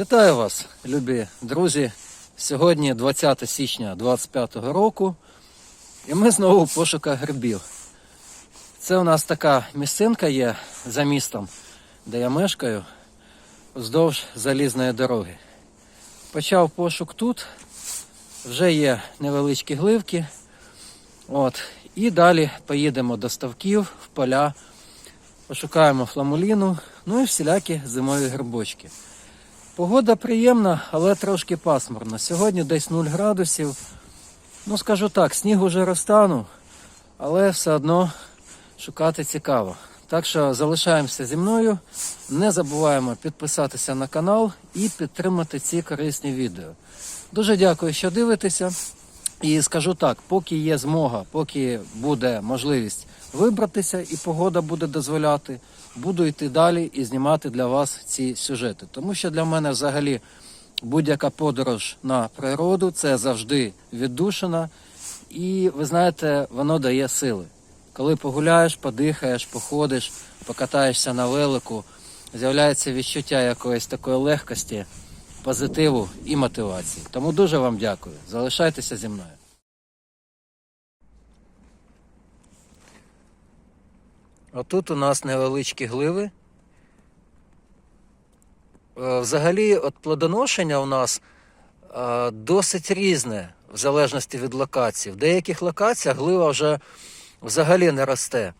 Вітаю вас, любі друзі. Сьогодні 20 січня 2025 року, і ми знову в пошуках грибів. Це у нас така місцинка є за містом, де я мешкаю, вздовж залізної дороги. Почав пошук тут, вже є невеличкі гливки. От, і далі поїдемо до ставків, в поля, пошукаємо фламуліну, ну і всілякі зимові грибочки. Погода приємна, але трошки пасмурна. Сьогодні десь 0 градусів. Ну, скажу так, сніг уже розтанув, але все одно шукати цікаво. Так що залишаємося зі мною. Не забуваємо підписатися на канал і підтримати ці корисні відео. Дуже дякую, що дивитеся. І скажу так, поки є змога, поки буде можливість вибратися і погода буде дозволяти, буду йти далі і знімати для вас ці сюжети. Тому що для мене взагалі будь-яка подорож на природу це завжди віддушина. І ви знаєте, воно дає сили. Коли погуляєш, подихаєш, походиш, покатаєшся на велику, з'являється відчуття якоїсь такої легкості, позитиву і мотивації. Тому дуже вам дякую. Залишайтеся зі мною. Отут у нас невеличкі гливи. Е, Взагалі, от плодоношення у нас е, досить різне в залежності від локації. В деяких локаціях глива вже взагалі не росте.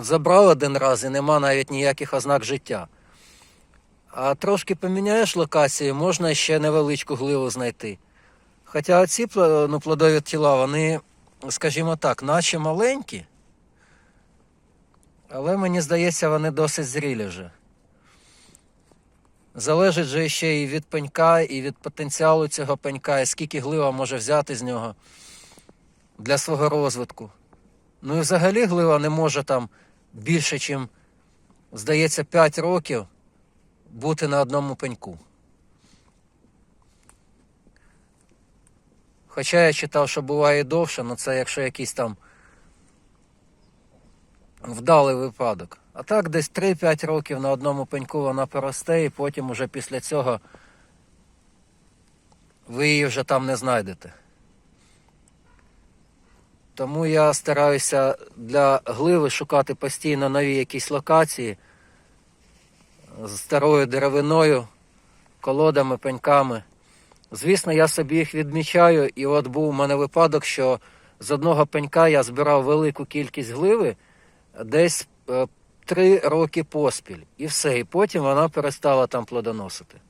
Забрав один раз і нема навіть ніяких ознак життя. А трошки поміняєш локацію, можна ще невеличку гливу знайти. Хоча оці ну, плодові тіла, вони, скажімо так, наче маленькі, але мені здається, вони досить зрілі вже. Залежить же ще і від пенька, і від потенціалу цього пенька, і скільки глива може взяти з нього для свого розвитку. Ну і взагалі глива не може там більше, чим, здається, 5 років бути на одному пеньку. Хоча я читав, що буває довше, але це якщо якийсь там вдалий випадок. А так десь 3-5 років на одному пеньку вона поросте, і потім уже після цього ви її вже там не знайдете. Тому я стараюся для гливи шукати постійно нові якісь локації з старою деревиною, колодами, пеньками. Звісно, я собі їх відмічаю, і от був у мене випадок, що з одного пенька я збирав велику кількість гливи десь е, три роки поспіль. І все. І потім вона перестала там плодоносити.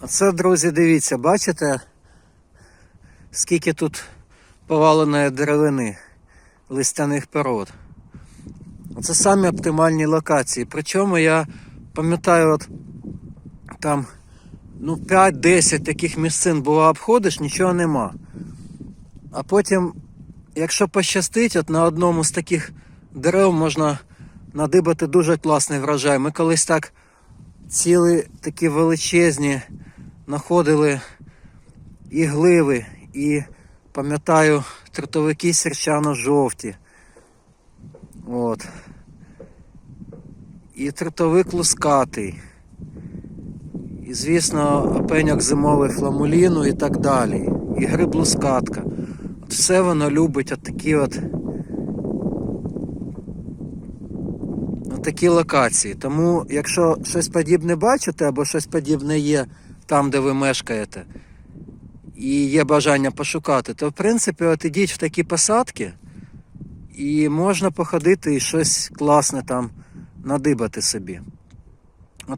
Оце, друзі, дивіться, бачите, скільки тут поваленої деревини листяних пород. Це самі оптимальні локації. Причому я пам'ятаю, от там ну, 5-10 таких місцин було обходиш, нічого нема. А потім, якщо пощастить, от на одному з таких дерев можна надибати дуже класний врожай. Ми колись так ціли такі величезні знаходили і гливи, і пам'ятаю трутовики сірчано-жовті. От. І трутовик лускатий. І, звісно, опеньок зимовий фламуліну і так далі. І гриб лускатка. От все воно любить от такі от, от такі локації. Тому, якщо щось подібне бачите або щось подібне є там, де ви мешкаєте, і є бажання пошукати, то в принципі от ідіть в такі посадки і можна походити і щось класне там надибати собі.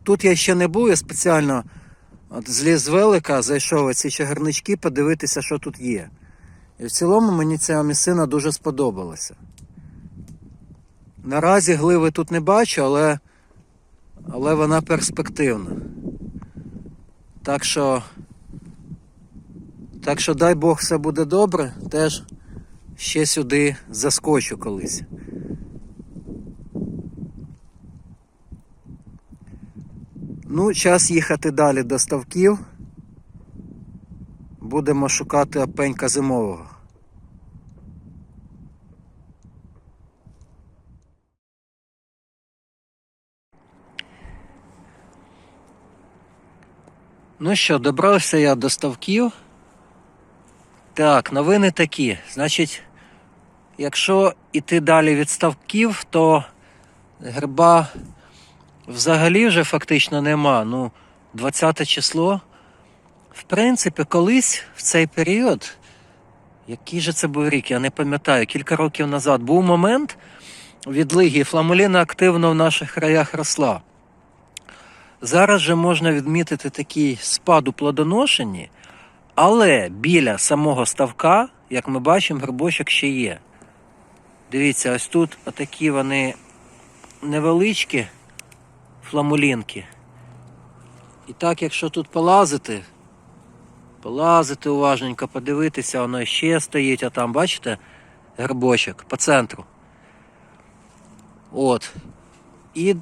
Тут я ще не був, я спеціально от зліз з велика, зайшов у ці чагарнички подивитися, що тут є. І в цілому мені ця місцина дуже сподобалася. Наразі гливи тут не бачу, але, але вона перспективна. Так що, так що дай Бог все буде добре, теж ще сюди заскочу колись. Ну, час їхати далі до ставків. Будемо шукати опенька зимового. Ну що, добрався я до ставків. Так, новини такі. Значить, якщо йти далі від ставків, то гриба взагалі вже фактично нема. Ну, 20 число. В принципі, колись в цей період, який же це був рік, я не пам'ятаю, кілька років назад був момент відлиги. Фламуліна активно в наших краях росла. Зараз же можна відмітити такий спад у плодоношенні, але біля самого ставка, як ми бачимо, грибочок ще є. Дивіться, ось тут отакі вони невеличкі фламулінки. І так, якщо тут полазити, полазити уважненько, подивитися, воно ще стоїть, а там, бачите, грибочок по центру. От. І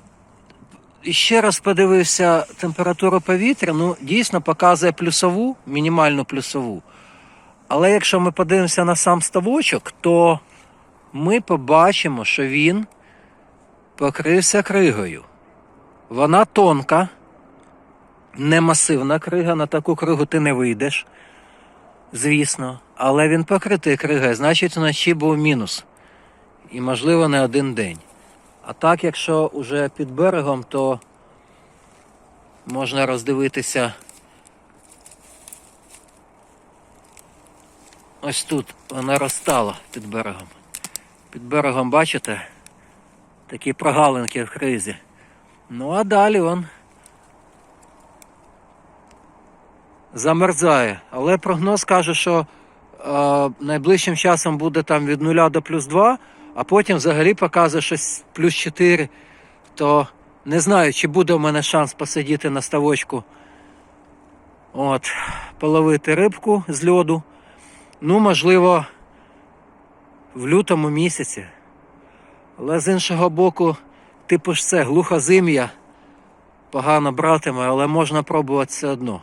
ще раз подивився температуру повітря, ну дійсно показує плюсову, мінімальну плюсову. Але якщо ми подивимося на сам ставочок, то ми побачимо, що він покрився кригою. Вона тонка, не масивна крига, на таку кригу ти не вийдеш, звісно. Але він покритий кригою, значить вночі був мінус. І, можливо, не один день. А так, якщо вже під берегом, то можна роздивитися. Ось тут вона розстала під берегом. Під берегом, бачите, такі прогалинки в кризі. Ну а далі он замерзає. Але прогноз каже, що е, найближчим часом буде там від 0 до плюс 2 а потім взагалі показує щось плюс 4, то не знаю, чи буде в мене шанс посидіти на ставочку, от, половити рибку з льоду. Ну, можливо, в лютому місяці. Але з іншого боку, типу ж це глухозим'я, погано братиме, але можна пробувати все одно.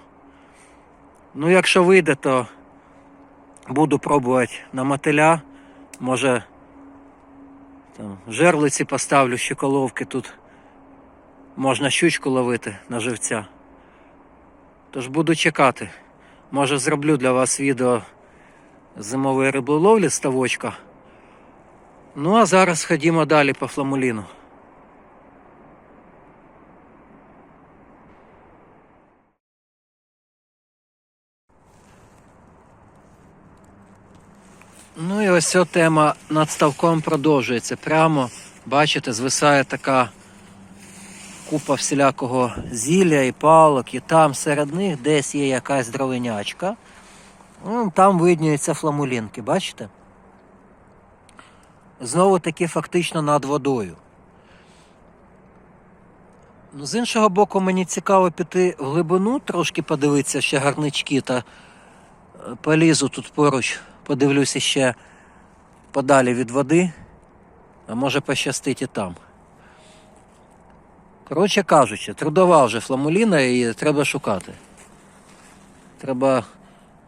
Ну, якщо вийде, то буду пробувати на мотиля, може. Там, жерлиці поставлю щеколовки тут. Можна щучку ловити на живця. Тож буду чекати. Може зроблю для вас відео зимової риболовлі ставочка. Ну а зараз ходімо далі по фламуліну. Ну і ось ця тема над ставком продовжується. Прямо, бачите, звисає така купа всілякого зілля і палок, і там серед них десь є якась дровинячка. Ну, Там видніються фламулінки, бачите? Знову таки фактично над водою. Ну, З іншого боку, мені цікаво піти в глибину, трошки подивитися ще гарнички та е, полізу тут поруч подивлюся ще подалі від води, а може пощастить і там. Коротше кажучи, трудова вже фламуліна і треба шукати. Треба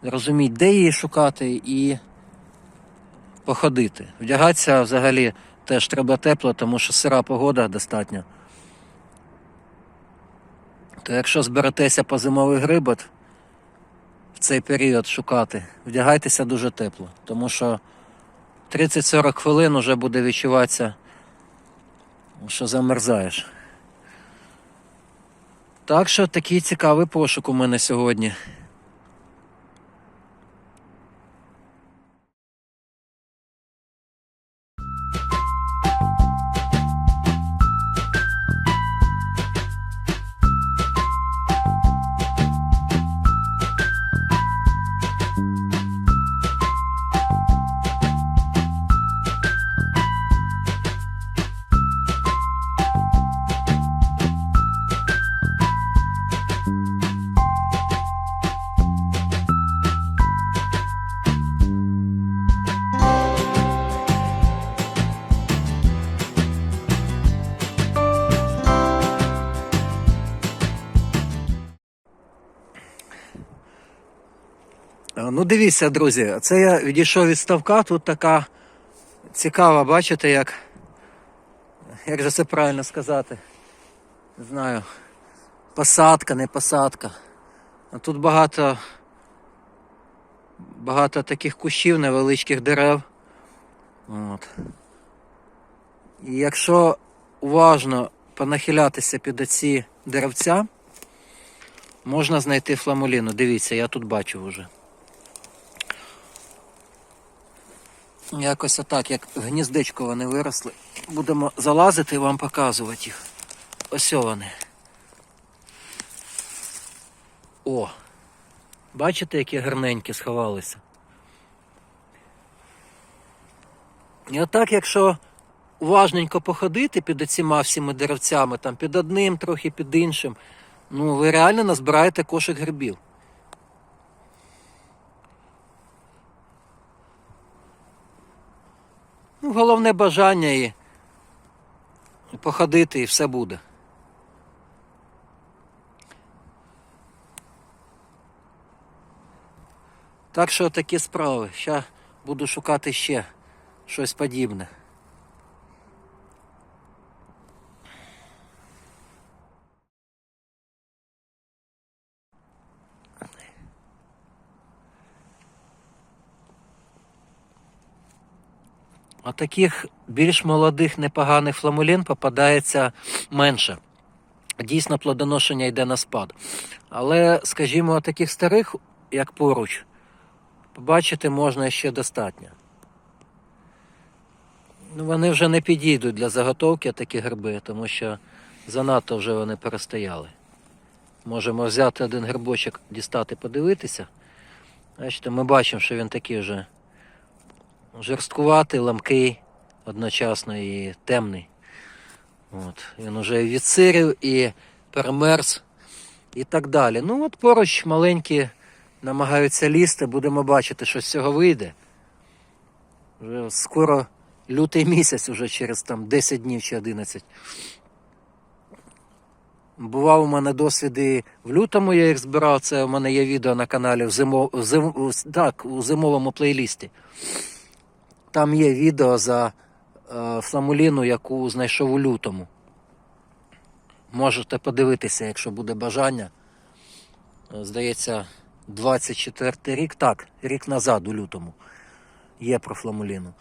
розуміти, де її шукати і походити. Вдягатися взагалі теж треба тепло, тому що сира погода достатньо. То якщо зберетеся по зимовий грибот, цей період шукати, вдягайтеся дуже тепло, тому що 30-40 хвилин вже буде відчуватися, що замерзаєш. Так що такий цікавий пошук у мене сьогодні. Ну, дивіться, друзі, це я відійшов від ставка, тут така цікава, бачите, як. Як же це правильно сказати? Не знаю. Посадка, не посадка. А тут багато, багато таких кущів, невеличких дерев. От. І якщо уважно понахилятися під оці деревця, можна знайти фламуліну. Дивіться, я тут бачу вже. Якось отак, як гніздечко вони виросли. Будемо залазити і вам показувати їх. Ось вони. О! Бачите, які гарненькі сховалися? І отак, якщо уважненько походити під оціма всіми деревцями, там під одним, трохи під іншим, ну ви реально назбираєте кошик грибів. Ну, головне бажання і походити, і все буде. Так що такі справи. Зараз буду шукати ще щось подібне. А таких більш молодих непоганих фламулін попадається менше. Дійсно, плодоношення йде на спад. Але, скажімо, таких старих, як поруч, побачити можна ще достатньо. Ну, вони вже не підійдуть для заготовки такі гриби, тому що занадто вже вони перестояли. Можемо взяти один грибочок, дістати, подивитися. Бачите, ми бачимо, що він такий вже жорсткуватий, ламкий, одночасно і темний. От. Він уже відсирів, і перемерз, і так далі. Ну от поруч маленькі намагаються лізти, будемо бачити, що з цього вийде. Вже скоро лютий місяць, уже через там 10 днів чи 11. Бував у мене досвіди в лютому, я їх збирав. Це у мене є відео на каналі в зимо... в зим... так, у зимовому плейлісті. Там є відео за е, фламуліну, яку знайшов у лютому. Можете подивитися, якщо буде бажання. Е, Здається, 24 рік, так, рік назад, у лютому, є про фламуліну.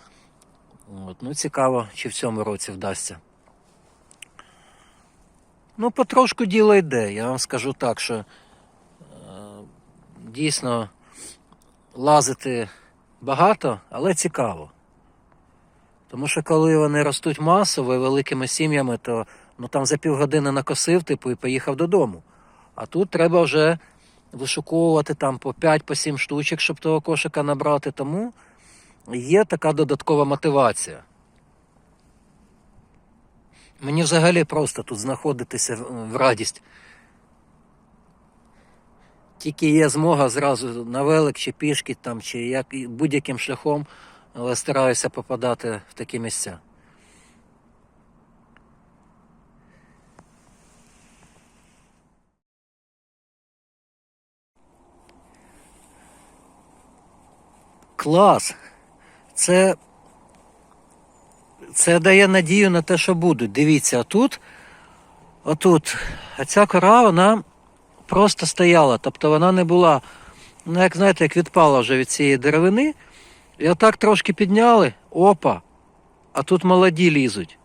От, ну, цікаво, чи в цьому році вдасться. Ну, потрошку діло йде. Я вам скажу так, що е, дійсно лазити багато, але цікаво. Тому що коли вони ростуть масово і великими сім'ями, то ну, там за півгодини накосив типу, і поїхав додому. А тут треба вже вишуковувати там по 5-7 штучок, щоб того кошика набрати. Тому є така додаткова мотивація. Мені взагалі просто тут знаходитися в радість. Тільки є змога зразу на велик чи пішки там, чи як будь-яким шляхом, але стараюся попадати в такі місця. Клас! Це, це дає надію на те, що будуть. Дивіться, а тут, отут, а ця кора, вона просто стояла. Тобто вона не була, ну як знаєте, як відпала вже від цієї деревини. І отак трошки підняли, опа, а тут молоді лізуть.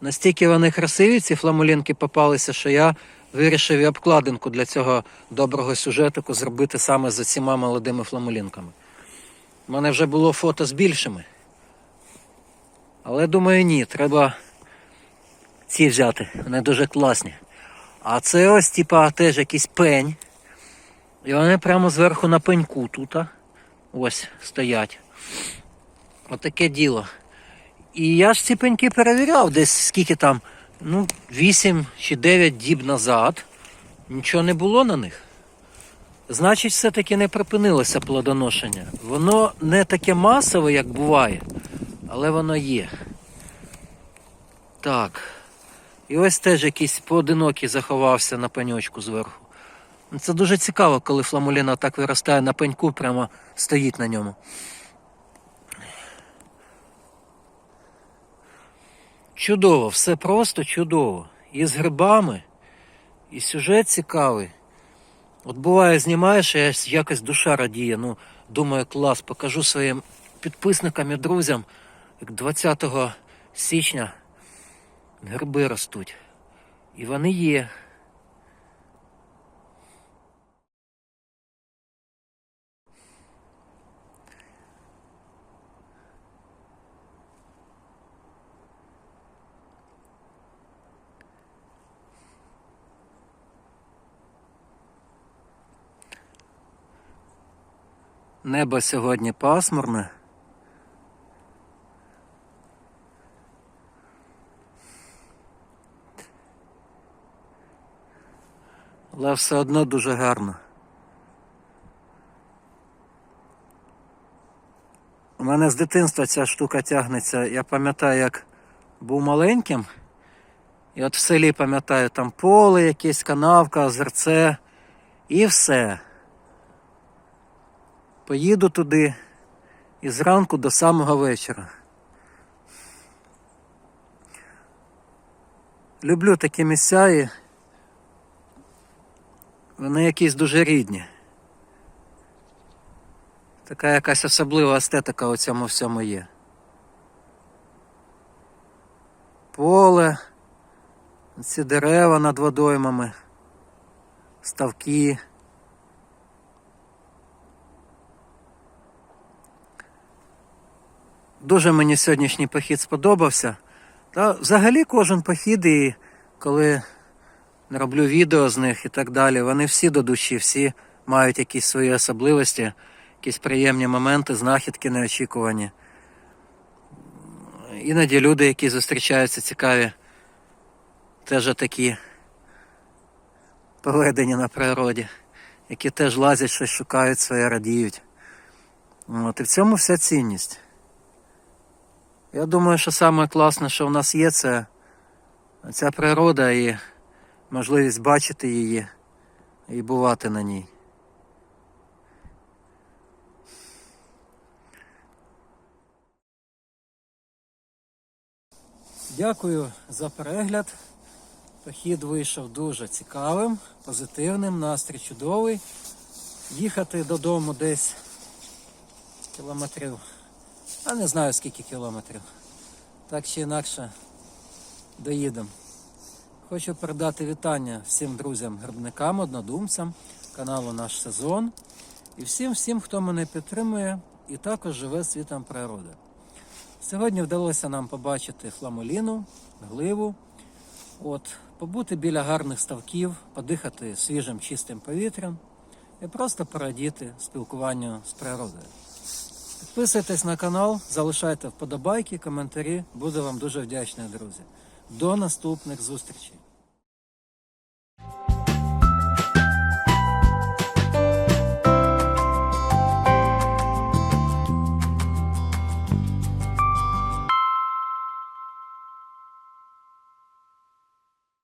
Настільки вони красиві, ці фламулінки попалися, що я вирішив і обкладинку для цього доброго сюжетику зробити саме з цими молодими фламулінками. У мене вже було фото з більшими. Але думаю, ні, треба ці взяти. Вони дуже класні. А це ось, типа, теж якийсь пень. І вони прямо зверху на пеньку тут. Ось стоять. Отаке діло. І я ж ці пеньки перевіряв десь скільки там, ну, 8 чи 9 діб назад. Нічого не було на них. Значить, все-таки не припинилося плодоношення. Воно не таке масове, як буває, але воно є. Так. І ось теж якийсь поодинокий заховався на пеньочку зверху. Це дуже цікаво, коли фламуліна так виростає на пеньку, прямо стоїть на ньому. Чудово, все просто чудово. І з грибами, І сюжет цікавий. От буває, знімаєш, і аж якось душа радіє. Ну, думаю, клас, покажу своїм підписникам і друзям, як 20 січня гриби ростуть. І вони є. Небо сьогодні пасмурне. Але все одно дуже гарно. У мене з дитинства ця штука тягнеться. Я пам'ятаю, як був маленьким. І от в селі пам'ятаю, там поле, якесь канавка, озерце і все. Поїду туди і зранку до самого вечора. Люблю такі місця і вони якісь дуже рідні. Така якась особлива естетика у цьому всьому є. Поле, ці дерева над водоймами, ставки. Дуже мені сьогоднішній похід сподобався. Та взагалі кожен похід, і коли роблю відео з них і так далі, вони всі до душі, всі мають якісь свої особливості, якісь приємні моменти, знахідки неочікувані. Іноді люди, які зустрічаються цікаві, теж такі поведені на природі, які теж лазять, щось шукають своє, радіють. От, і в цьому вся цінність. Я думаю, що саме класне, що в нас є, це ця природа і можливість бачити її і бувати на ній. Дякую за перегляд. Похід вийшов дуже цікавим, позитивним, настрій чудовий. Їхати додому десь кілометрів, а не знаю скільки кілометрів. Так чи інакше доїдемо. Хочу передати вітання всім друзям, грибникам, однодумцям, каналу Наш Сезон і всім, всім, хто мене підтримує і також живе світом природи. Сьогодні вдалося нам побачити фламоліну, гливу, от, побути біля гарних ставків, подихати свіжим чистим повітрям і просто порадіти спілкуванню з природою. Підписуйтесь на канал, залишайте вподобайки, коментарі. Буду вам дуже вдячний, друзі. До наступних зустрічей!